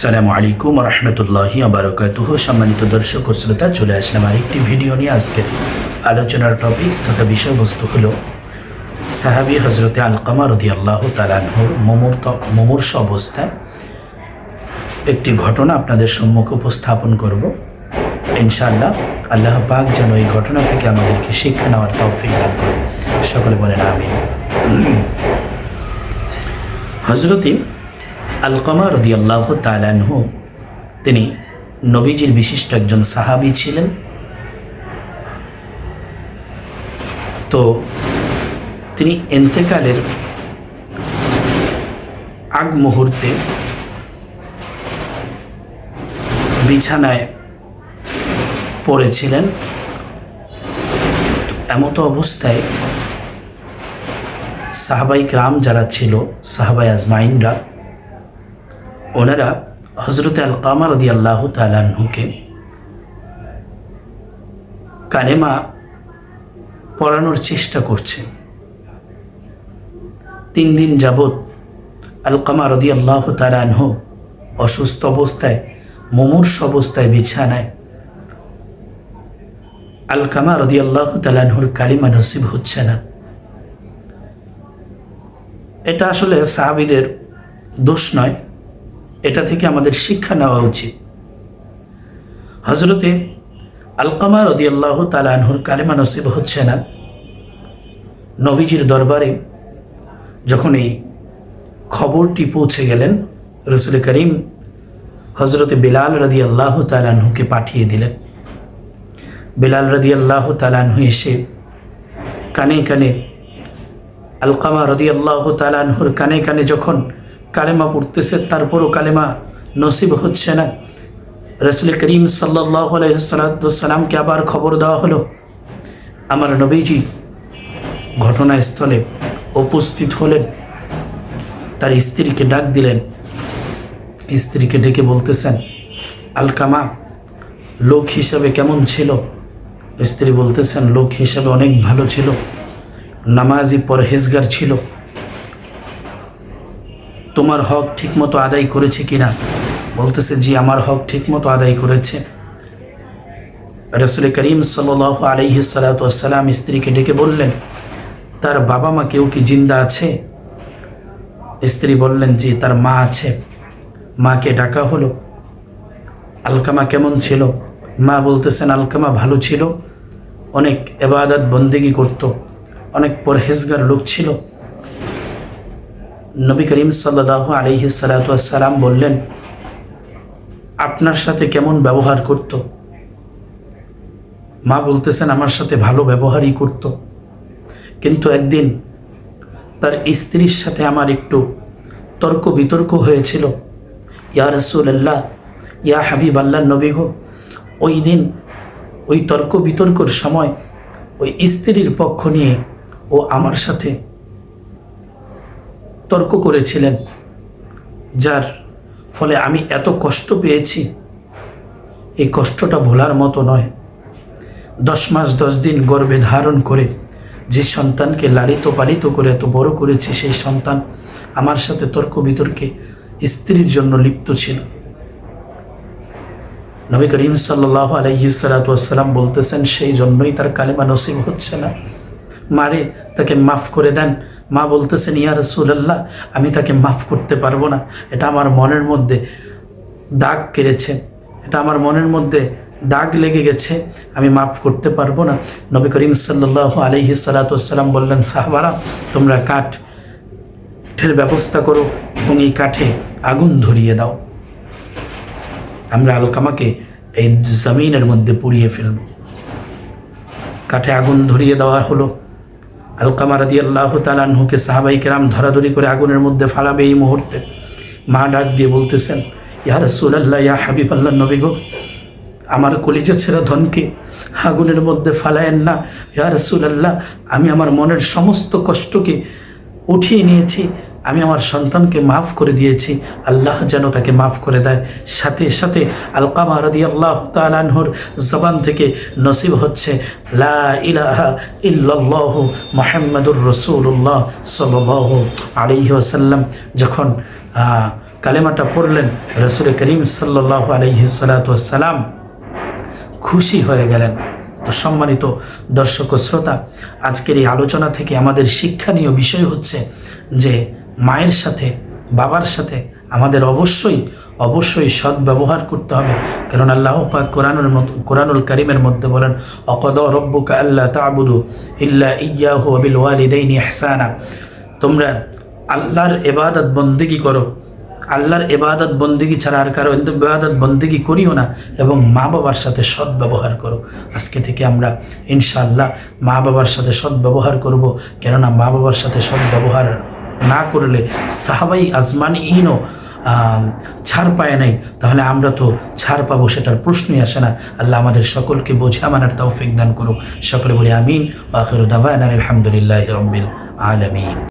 সালামু আলাইকুম রহমতুল্লাহি আবরকাতুহ সম্মানিত দর্শক ও শ্রোতা, চলে আসলাম আরেকটি ভিডিও নিয়ে। আজকের আলোচনার টপিকস তথা বিষয়বস্তু হলো সাহাবি হজরতে আলকামা রদি আল্লাহ তালানহর মুমূর্ত মুমূর্ষ অবস্থায় একটি ঘটনা আপনাদের সম্মুখে উপস্থাপন করব। ইনশাআল্লাহ আল্লাহ পাক যেন এই ঘটনা থেকে আমাদেরকে শিক্ষা নেওয়ার তৌফিক দান করে সকলে বলেন আমি হজরতি আলকামা রদি আল্লাহ তালানহু তিনি নবীজির বিশিষ্ট একজন সাহাবি ছিলেন। তো তিনি এন্তেকালের আগ মুহূর্তে বিছানায় পড়েছিলেন। এমতো অবস্থায় সাহাবাই রাম যারা ছিল, সাহাবাই আজমাইনরা ওনারা হজরত আল কামার রদি আল্লাহ তালাহুকে কালেমা পড়ানোর চেষ্টা করছে। তিন দিন যাবৎ আলকামা রদি আল্লাহ তালাহ অসুস্থ অবস্থায়, মুমূর্ষ অবস্থায় বিছানায় আলকামা রদি আল্লাহ তালাহুর কালিমা নসিব হচ্ছে না। এটা আসলে সাহাবিদের দোষ নয়। এটা থেকে আমাদের শিক্ষা নেওয়া উচিত। হজরতে আলকামা রদি আল্লাহ তালাহুর কালিমা নসিব হচ্ছে না। নবীজির দরবারে যখন এই খবরটি পৌঁছে গেলেন, রসুল করিম হজরতে বেলাল রদি আল্লাহ তালাহুকে পাঠিয়ে দিলেন। বেলাল রদি আল্লাহ তালাহু এসে কানে কানে আলকামা রদি আল্লাহ তালাহুর কানে কানে যখন কালেমা পড়তেছে, তারপরও কালেমা নসিব হচ্ছে না। রসুল করিম সাল্লাহ আবার খবর দেওয়া হলো। আমার নবীজি ঘটনাস্থলে উপস্থিত হলেন। তার স্ত্রীকে ডাক দিলেন। স্ত্রীকে ডেকে বলতেছেন, আলকামা, লোক হিসাবে কেমন ছিল? স্ত্রী বলতেছেন, লোক হিসাবে অনেক ভালো ছিল। নামাজি পরহেজগার ছিল। তোমার হক ঠিকমতো আদায় করেছে কিনা? বলতেছে, জি, আমার হক ঠিকমতো আদায় করেছে। রসুল করিম সাল আলহি সালাতাম স্ত্রীকে ডেকে বললেন, তার বাবা মা কেউ কি জিন্দা আছে? স্ত্রী বললেন, জি, তার মা আছে। মাকে ডাকা হলো। আলকামা কেমন ছিল? মা বলতেছেন, আলকামা ভালো ছিল। অনেক এবাদত বন্দেগি করত। অনেক পরহেজগার লোক ছিল। নবী করিম সাল্লাহ আলহি সালাতাম বললেন, আপনার সাথে কেমন ব্যবহার করত? মা বলতেছেন, আমার সাথে ভালো ব্যবহারই করত। কিন্তু একদিন তার স্ত্রীর সাথে আমার একটু তর্ক বিতর্ক হয়েছিল। ইয়া রসুল্লাহ ইয়া হাবিব আল্লাহ নবী গো, ওই দিন ওই তর্ক বিতর্কর সময় ওই স্ত্রীর পক্ষ নিয়ে ও আমার সাথে তর্ক করেছিলেন, যার ফলে আমি এত কষ্ট পেয়েছি। এই কষ্টটা ভোলার মতো নয়। দশ মাস, দশ দিন গর্বে ধারণ করে যে সন্তানকে লালিত পালিত করে এত বড় করেছে, সেই সন্তান আমার সাথে তর্ক বিতর্কে স্ত্রীর জন্য লিপ্ত ছিল। নবী করিম সাল্লাহ আলহি সালাতাম বলতেছেন, সেই জন্যই তার কালেমা নসিব হচ্ছে না। মারে, তাকে মাফ করে দেন। মা বলতেছেন, ইয়া রসুল্লাহ আমি তাকে মাফ করতে পারব না। এটা আমার মনের মধ্যে দাগ কেড়েছে। এটা আমার মনের মধ্যে দাগ লেগে গেছে, আমি মাফ করতে পারব না। নবী করিম সাল্লাহ আলহি সালাতাম বললেন, সাহবারা, তোমরা কাঠ ঠের ব্যবস্থা করো এবং এই কাঠে আগুন ধরিয়ে দাও। আমরা আলকামাকে এই জমিনের মধ্যে পুড়িয়ে ফেলব। কাঠে আগুন ধরিয়ে দেওয়া হলো। আলকামা রাদি আল্লাহ তালানহুকে সাহাবাই কেরাম ধরাধরি করে আগুনের মধ্যে ফালাবে এই মুহূর্তে। মা ডাক দিয়ে বলতেছেন, ইয়া রসুল্লাহ ইয়া হাবিব আল্লাহ নবী গো, আমার কলিজা ছেড়া ধনকে আগুনের মধ্যে ফালায়েন না। ইয়া রসুল্লাহ আমি আমার মনের সমস্ত কষ্টকে উঠিয়ে নিয়েছি আমি আমার সন্তানকে মাফ করে দিয়েছি। আল্লাহ যেন তাকে মাফ করে দেয়। সাথে সাথে আলকামা রদি আল্লাহ তালানহর জবান থেকে নসিব হচ্ছে, লা ইলাহা মোহাম্মদুর রসুল্লাহ সাল্লাহ আলিহি আসাল্লাম যখন কালেমাটা পড়লেন, রসুল করিম সাল্লাহ আলহি আলহিসাল্লাম খুশি হয়ে গেলেন। তো সম্মানিত দর্শক ও শ্রোতা, আজকের এই আলোচনা থেকে আমাদের শিক্ষণীয় বিষয় হচ্ছে যে মায়ের সাথে, বাবার সাথে আমাদের অবশ্যই অবশ্যই সৎ ব্যবহার করতে হবে। কারণ আল্লাহ পাক কোরআনুল কোরআনুল করিমের মধ্যে বলেন, অকদ রব্বুকা আল্লাহ তাবুদু ইল্লা ইয়াহু আবিল ওয়ালিদাইনি ইহসানা। তোমরা আল্লাহর এবাদত বন্দিগি করো। আল্লাহর এবাদত বন্দিগি ছাড়া আর কারও এবাদত বন্দিগি করিও না এবং মা বাবার সাথে সৎ ব্যবহার করো। আজকে থেকে আমরা ইনশাআল্লাহ মা বাবার সাথে সৎ ব্যবহার করব। কেননা মা বাবার সাথে সৎ ব্যবহার না করলে সাহাবাই আজমান ইনও ছাড় পায় নাই। তাহলে আমরা তো ছাড় পাবো, সেটার প্রশ্নই আসে না। আল্লাহ আমাদের সকলকে বোঝা মানার তৌফিক দান করুক। সকলে বলি আমিন। আখির দাওয়ানা আলহামদুলিল্লাহ রব্বিল আলামিন।